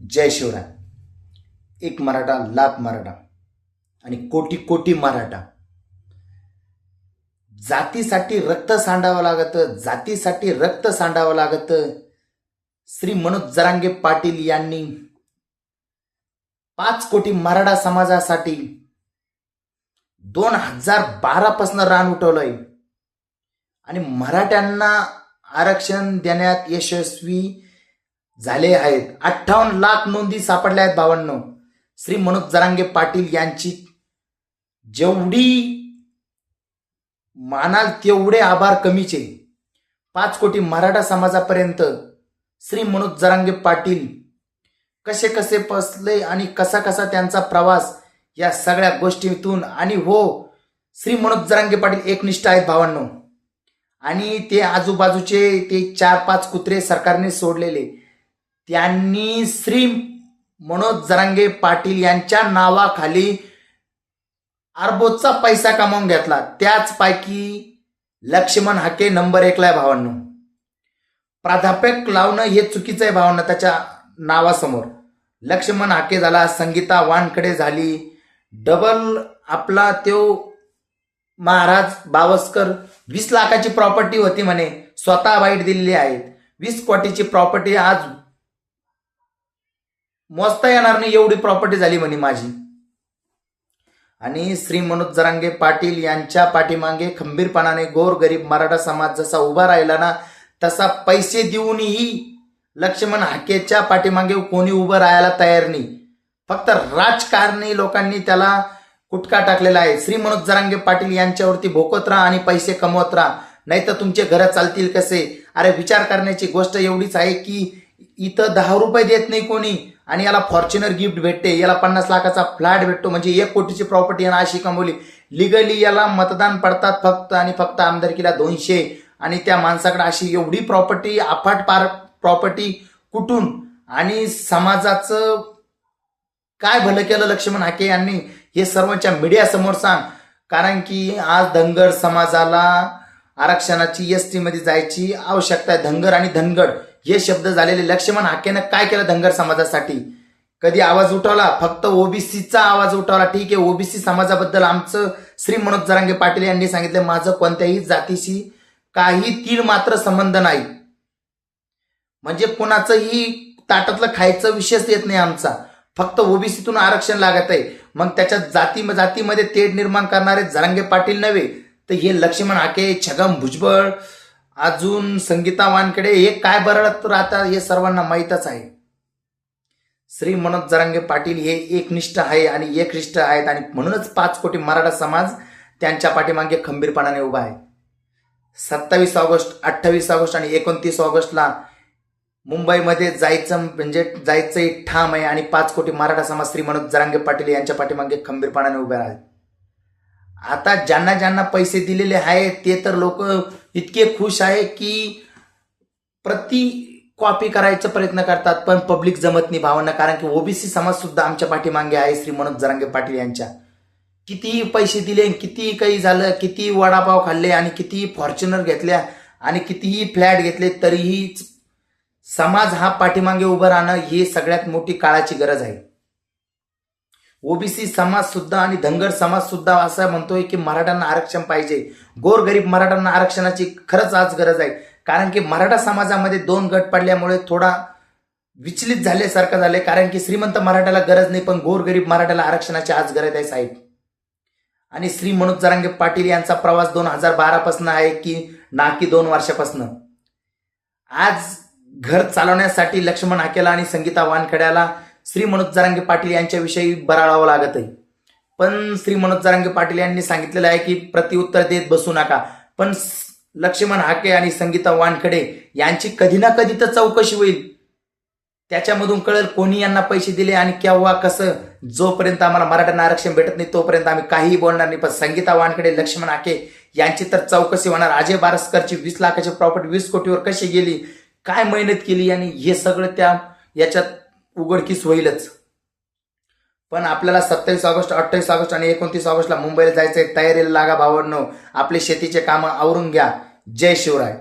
जय शिवराय. एक मराठा लाख मराठा आणि कोटी कोटी मराठा. जातीसाठी रक्त सांडावं लागतं जातीसाठी रक्त सांडावं लागतं. श्री मनोज जरांगे पाटील यांनी पाच कोटी मराठा समाजासाठी दोन हजार बारापासून रान उठवलंय. आणि मराठ्यांना आरक्षण देण्यात यशस्वी झाले आहेत. अठ्ठावन्न लाख नोंदी सापडल्या आहेत भावांनो. श्री मनोज जरांगे पाटील यांची जेवढी मानाल तेवढे आभार कमीचे. पाच कोटी मराठा समाजापर्यंत श्री मनोज जरांगे पाटील कसे कसे पसले आणि कसा कसा त्यांचा प्रवास या सगळ्या गोष्टीतून आणि हो श्री मनोज जरांगे पाटील एकनिष्ठ आहेत भावांनो. आणि ते आजूबाजूचे ते चार पाच कुत्रे सरकारने सोडलेले. त्यांनी श्री मनोज जरांगे पाटील यांच्या नावाखाली अर्बोजचा पैसा कमावून घेतला. त्याचपैकी लक्ष्मण हाके नंबर एकला आहे भावांनो. प्राध्यापक लावणं हे चुकीचं आहे भावांना त्याच्या नावासमोर. लक्ष्मण हाके झाला संगीता वानकडे झाली डबल आपला तो महाराज बावस्कर वीस लाखाची प्रॉपर्टी होती म्हणे. स्वतः वाईट दिलेली आहेत. वीस कोटीची प्रॉपर्टी आज मोजता येणार नाही एवढी प्रॉपर्टी झाली म्हणे माझी. आणि श्री मनोज जरांगे पाटील यांच्या पाठीमागे खंबीरपणाने गोरगरीब मराठा समाज जसा उभा राहिला ना तसा पैसे देऊनही लक्ष्मण हाकेच्या पाठीमागे कोणी उभं राहायला तयार नाही. फक्त राजकारणी लोकांनी त्याला कुटका टाकलेला आहे. श्री मनोज जरांगे पाटील यांच्यावरती भोकत राहा आणि पैसे कमवत राहा. नाही तर तुमचे घर चालतील कसे? अरे विचार करण्याची गोष्ट एवढीच आहे की इथं दहा रुपये देत नाही कोणी. आणि याला फॉर्च्युनर गिफ्ट भेटते याला पन्नास लाखाचा फ्लॅट भेटतो म्हणजे एक कोटीची प्रॉपर्टी यानं अशी कमवली. लिगली याला मतदान पडतात फक्त आणि फक्त आमदारकीला दोनशे. आणि त्या माणसाकडे अशी एवढी प्रॉपर्टी अफाट पार प्रॉपर्टी कुठून? आणि समाजाचं काय भलं केलं लक्ष्मण हाके यांनी? हे सर्वांच्या मीडिया समोर सांग. कारण की आज धनगर समाजाला आरक्षणाची एस टी मध्ये जायची आवश्यकता आहे. धनगर आणि धनगड. हे शब्द झालेले लक्ष्मण हाकेनं काय केलं धनगर समाजासाठी? कधी आवाज उठवला? फक्त ओबीसीचा आवाज उठवला. ठीक आहे ओबीसी समाजाबद्दल आमचं श्री मनोज जरांगे पाटील यांनी सांगितलं माझं कोणत्याही जातीशी काही तीळ मात्र संबंध नाही. म्हणजे कुणाचंही ताटातलं खायचं विषयच येत नाही आमचा. फक्त ओबीसीतून आरक्षण लागत आहे. मग त्याच्या जाती जातीमध्ये तेढ निर्माण करणारे जरांगे पाटील नव्हे तर हे लक्ष्मण हाके छगम भुजबळ अजून संगीता वानकडे हे काय बरळत राहतात हे सर्वांना माहीतच आहे. श्री मनोज जरांगे पाटील हे एकनिष्ठ आहे आणि एकनिष्ठ आहेत आणि म्हणूनच पाच कोटी मराठा समाज त्यांच्या पाठीमागे खंबीरपणाने उभा आहे. सत्तावीस ऑगस्ट अठ्ठावीस ऑगस्ट आणि एकोणतीस ऑगस्टला मुंबईमध्ये जायचं म्हणजे जायचं ठाम आहे आणि पाच कोटी मराठा समाज श्री मनोज जरांगे पाटील यांच्या पाठीमागे खंबीरपणाने उभे आहेत. आता ज्यांना ज्यांना पैसे दिलेले आहेत ते तर लोक इतके खुश आहे की प्रति कॉपी करायचा प्रयत्न करतात पण पब्लिक जमत नाही भावना. कारण की ओबीसी समाज सुद्धा आमच्या पाठीमागे आहे श्री मनोज जरांगे पाटील यांच्या. कितीही पैसे दिले कितीही काही झालं किती वडापाव खाल्ले आणि कितीही फॉर्च्युनर घेतल्या आणि कितीही फ्लॅट घेतले तरीही समाज हा पाठीमागे उभं राहणं ही सगळ्यात मोठी काळाची गरज आहे. ओबीसी समाज सुद्धा आणि धनगर समाज सुद्धा असं म्हणतोय की मराठ्यांना आरक्षण पाहिजे. गोरगरीब मराठ्यांना आरक्षणाची खरंच आज गरज आहे. कारण की मराठा समाजामध्ये दोन गट पडल्यामुळे थोडा विचलित झाल्यासारखं झाले कारण की श्रीमंत मराठ्याला गरज नाही पण गोरगरीब मराठ्याला आरक्षणाची आज गरज आहे साहेब. आणि श्री मनोज जरांगे पाटील यांचा प्रवास दोन हजार बारापासून आहे की ना की दोन वर्षापासून. आज घर चालवण्यासाठी लक्ष्मण हाकेला आणि संगीता वानखेड्याला श्री मनोज जरांगे पाटील यांच्याविषयी बराळावं लागत आहे पण श्री मनोज जरांगे पाटील यांनी सांगितलेलं आहे की प्रतिउत्तर देत बसू नका. पण लक्ष्मण हाके आणि संगीता वानखडे यांची कधी ना कधी तर चौकशी होईल. त्याच्यामधून कळेल कोणी यांना पैसे दिले आणि केव्हा कसं जोपर्यंत आम्हाला मराठ्यांना आरक्षण भेटत नाही तोपर्यंत आम्ही काहीही बोलणार नाही. पण संगीता वानखडे लक्ष्मण आके यांची तर चौकशी होणार. अजय बारसकरची वीस लाखाची प्रॉपर्टी वीस कोटीवर कशी गेली? काय मेहनत केली? आणि हे सगळं त्या याच्यात उघडकीस होईलच. पण आपल्याला सत्तावीस ऑगस्ट अठ्ठावीस ऑगस्ट आणि एकोणतीस ऑगस्टला मुंबईला जायचंय. तयारीला लागा भावांनो आपले शेतीचे कामं आवरून घ्या. जय शिवराय.